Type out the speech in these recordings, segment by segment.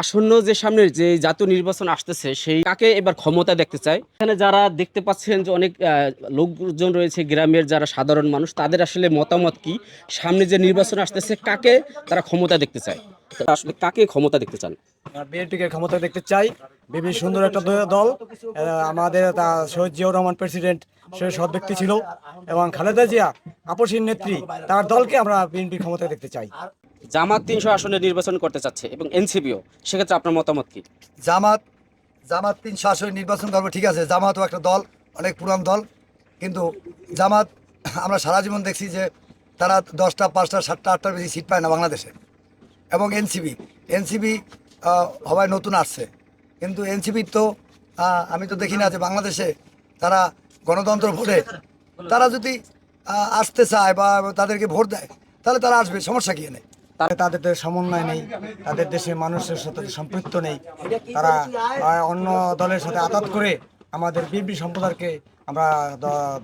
আসন্ন যে সামনের যে জাতীয় নির্বাচন আসতেছে, সেই কাকে এবার ক্ষমতা দেখতে চায়? এখানে যারা দেখতে পাচ্ছেন যে অনেক লোকজন রয়েছে, গ্রামের যারা সাধারণ মানুষ, তাদের আসলে মতামত কি? সামনে যে নির্বাচন আসতেছে, কাকে তারা ক্ষমতা দেখতে চায়? আসলে কাকে ক্ষমতা দেখতে চান? বিএনপিকে ক্ষমতা দেখতে চাই। বিবি সুন্দর একটা দল আমাদের শহীদ জিয়াউর রহমান প্রেসিডেন্ট, সে সৎ ব্যক্তি ছিল। এবং খালেদা জিয়া আপসীর নেত্রী, তার দলকে আমরা বিএনপির ক্ষমতা দেখতে চাই। জামাত তিনশো আসনে নির্বাচন করতে চাচ্ছে এবং এনসিপিও, সেক্ষেত্রে আপনার মতামত কি? জামাত জামাত তিনশো আসনে নির্বাচন করব, ঠিক আছে। জামাতও একটা দল, অনেক পুরান দল। কিন্তু জামাত, আমরা সারা জীবন দেখছি যে তারা দশটা, পাঁচটা, সাতটা, আটটার বেশি সিট পায় না বাংলাদেশে। এবং এনসিবি এনসিবি হওয়ায় নতুন আসছে। কিন্তু এনসিবির তো আমি তো দেখি না যে বাংলাদেশে তারা গণতন্ত্র ভোটে, তারা যদি আসতে চায় বা তাদেরকে ভোট দেয়, তাহলে তারা আসবে, সমস্যা কি নেই তাদের তাদের দেশে সমন্বয় নেই তাদের দেশে মানুষের সাথে সম্পৃক্ত নেই। তারা অন্য দলের সাথে আঘাত করে আমাদের বিএনপি সম্প্রদায়কে আমরা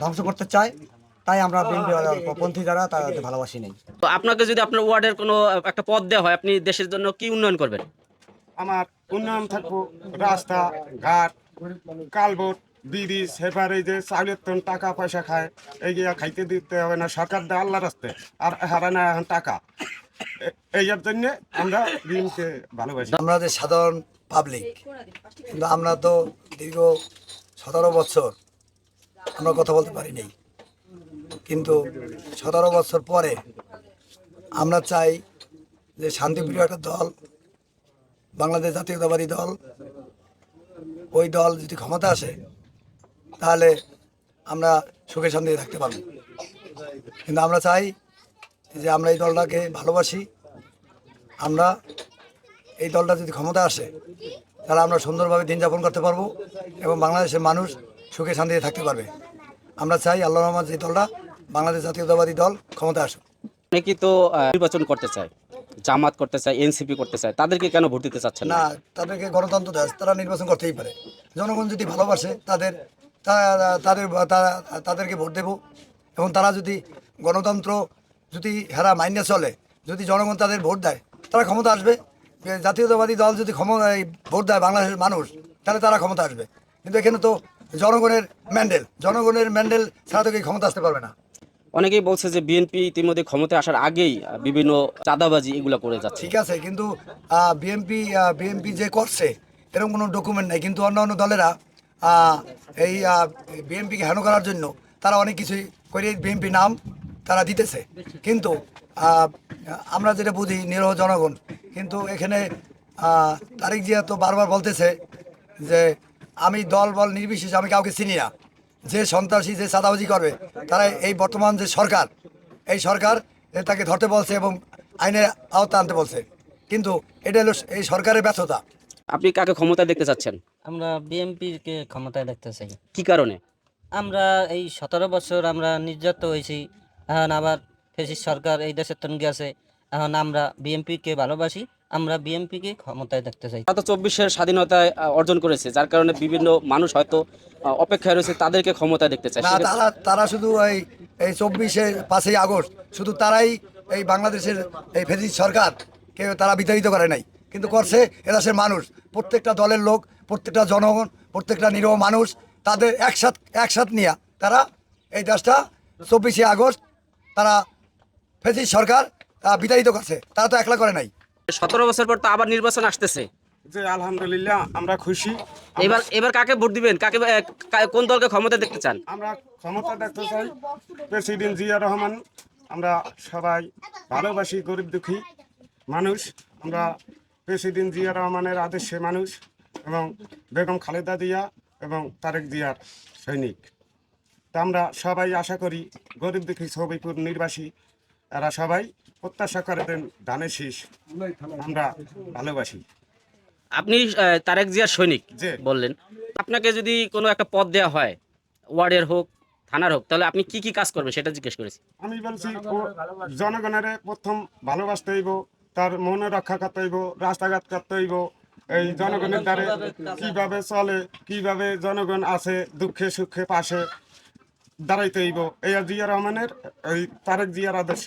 ধ্বংস করতে চাই। তাই আমরা বিএনপি পন্থী যারা তাদের ভালোবাসি নেই। তো আপনাকে যদি আপনার ওয়ার্ডের কোনো একটা পদ দেওয়া হয় আপনি দেশের জন্য কি উন্নয়ন করবেন? আমার উন্নয়ন থাকব রাস্তা ঘাট কালবোট ব্রিজ সেপার এই যে চাউলের তন টাকা পয়সা খায় এই যে খাইতে দিতে হবে না সরকার দেয় আল্লাহ রাস্তে আর হারায় না এখন টাকা। আমরা আমরা যে সাধারণ পাবলিক কিন্তু আমরা তো দীর্ঘ সতেরো বছর আমরা কথা বলতে পারিনি কিন্তু সতেরো বছর পরে আমরা চাই যে শান্তিপ্রিয় একটা দল, বাংলাদেশ জাতীয়তাবাদী দল, ওই দল যদি ক্ষমতা আসে, তাহলে আমরা সুখে শান্তিতে থাকতে পারব। কিন্তু আমরা চাই যে আমরা এই দলটাকে ভালোবাসি আমরা এই দলটা যদি ক্ষমতা আসে তাহলে আমরা সুন্দরভাবে দিন যাপন করতে পারব এবং বাংলাদেশের মানুষ সুখে শান্তিতে থাকতে পারবে। আমরা চাই আল্লাহ রহমান যে দলটা বাংলাদেশ জাতীয়তাবাদী দল ক্ষমতা আসুক। অনেকেই তো নির্বাচন করতে চায় জামাত করতে চায় এনসিপি করতে চায় তাদেরকে কেন ভোট দিতে চাচ্ছেন না? না তাদেরকে গণতন্ত্র দেশ তারা নির্বাচন করতেই পারে। জনগণ যদি ভালোবাসে তাদের তাদের তাদেরকে ভোট দেব এবং তারা যদি গণতন্ত্র যদি হেরা মাইনে চলে যদি জনগণ তাদের ভোট দেয় তারা ক্ষমতা আসবে। জাতীয়তাবাদী দল যদি ক্ষমতা ভোট দেয় বাংলাদেশের মানুষ তাহলে তারা ক্ষমতা আসবে। কিন্তু এখানে তো জনগণের ম্যান্ডেল জনগণের ম্যান্ডেল ছাড়া তো কেউ ক্ষমতা আসতে পারবে না। অনেকেই বলছে যে বিএনপি ইতিমধ্যে ক্ষমতায় আসার আগেই বিভিন্ন চাঁদাবাজি এগুলো করে যাচ্ছে। ঠিক আছে কিন্তু বিএনপি বিএনপি যে করছে এরকম কোনো ডকুমেন্ট নাই। কিন্তু অন্য অন্য দলেরা এই বিএনপিকে হেন করার জন্য তারা অনেক কিছুই করে বিএনপি নাম তারা দিতেছে। কিন্তু আমরা যেটা বুঝি নিরহ জনগণ কিন্তু এখানে তারেক জিয়া তো বারবার বলতেছে যে আমি দল বল নির্বিশেষে আমি কাউকে চিনি না। যে সন্ত্রাসী যে চাঁদাবাজি করবে তারা এই বর্তমান যে সরকার এই সরকার এ তাকে ধরতে বলছে এবং আইনের আওতা আনতে বলছে। কিন্তু এটা হলো এই সরকারের ব্যর্থতা। আপনি কাকে ক্ষমতা দেখতে চাচ্ছেন? আমরা বিএনপিকে ক্ষমতায় দেখতে চাই। কি কারণে? আমরা এই সতেরো বছর আমরা নির্যাতিত হয়েছি। এখন আবার ফেসিস সরকার এই দেশের তন গেছে এখন আমরা বিএনপিকে ভালোবাসি আমরা বিএনপিকে ক্ষমতায় দেখতে চাই। তারা তো চব্বিশের স্বাধীনতায় অর্জন করেছে যার কারণে বিভিন্ন মানুষ হয়তো অপেক্ষায় রয়েছে তাদেরকে ক্ষমতায় দেখতে চায়। না তারা তারা শুধু এই এই চব্বিশে পাঁচই আগস্ট শুধু তারাই এই বাংলাদেশের এই ফেসিস সরকার কেউ তারা বিতাড়িত করে নাই। কিন্তু করছে এদেশের মানুষ প্রত্যেকটা দলের লোক প্রত্যেকটা জনগণ প্রত্যেকটা নিরহ মানুষ তাদের একসাথ একসাথ নিয়ে তারা এই দেশটা চব্বিশে আগস্ট তারা ফেসি সরকার বিতাড়িত করছে তারা তো একলা করে নাই। সতেরো বছর পর তো আবার নির্বাচন আসতেছে। যে আলহামদুলিল্লাহ আমরা খুশি। এবার এবার কাকে ভোট দিবেন? কাকে কোন দলকে ক্ষমতা দেখতে চান? আমরা ক্ষমতা দেখতে চাই প্রেসিডেন্ট জিয়া রহমান। আমরা সবাই ভালোবাসি গরিব দুঃখী মানুষ। আমরা প্রেসিডেন্ট জিয়া রহমানের আদেশে মানুষ এবং বেগম খালেদা জিয়া এবং তারেক জিয়ার সৈনিক। তা আমরা সবাই আশা করি গরিব দুঃখী ছবিপুর নির্বাসী এরা সবাই প্রত্যাশা করে দেন ধানের শীষ। আমরা ভালোবাসি। আপনি তারেক জিয়ার সৈনিক। বললেন। আপনাকে যদি কোনো একটা পদ দেওয়া হয় ওয়ার্ডের হোক থানার হোক তাহলে আপনি কি কি কাজ করবেন সেটা জিজ্ঞেস করেছি। আমি বলছি জনগণের প্রথম ভালোবাসতে হইব তার মনে রক্ষা করতে হইব রাস্তাঘাট করতে হইব এই জনগণের দ্বারে কীভাবে চলে কীভাবে জনগণ আছে দুঃখে সুখে পাশে দাঁড়াইতে হইব। এই জিয়া রহমানের এই তারেক জিয়ার আদর্শ।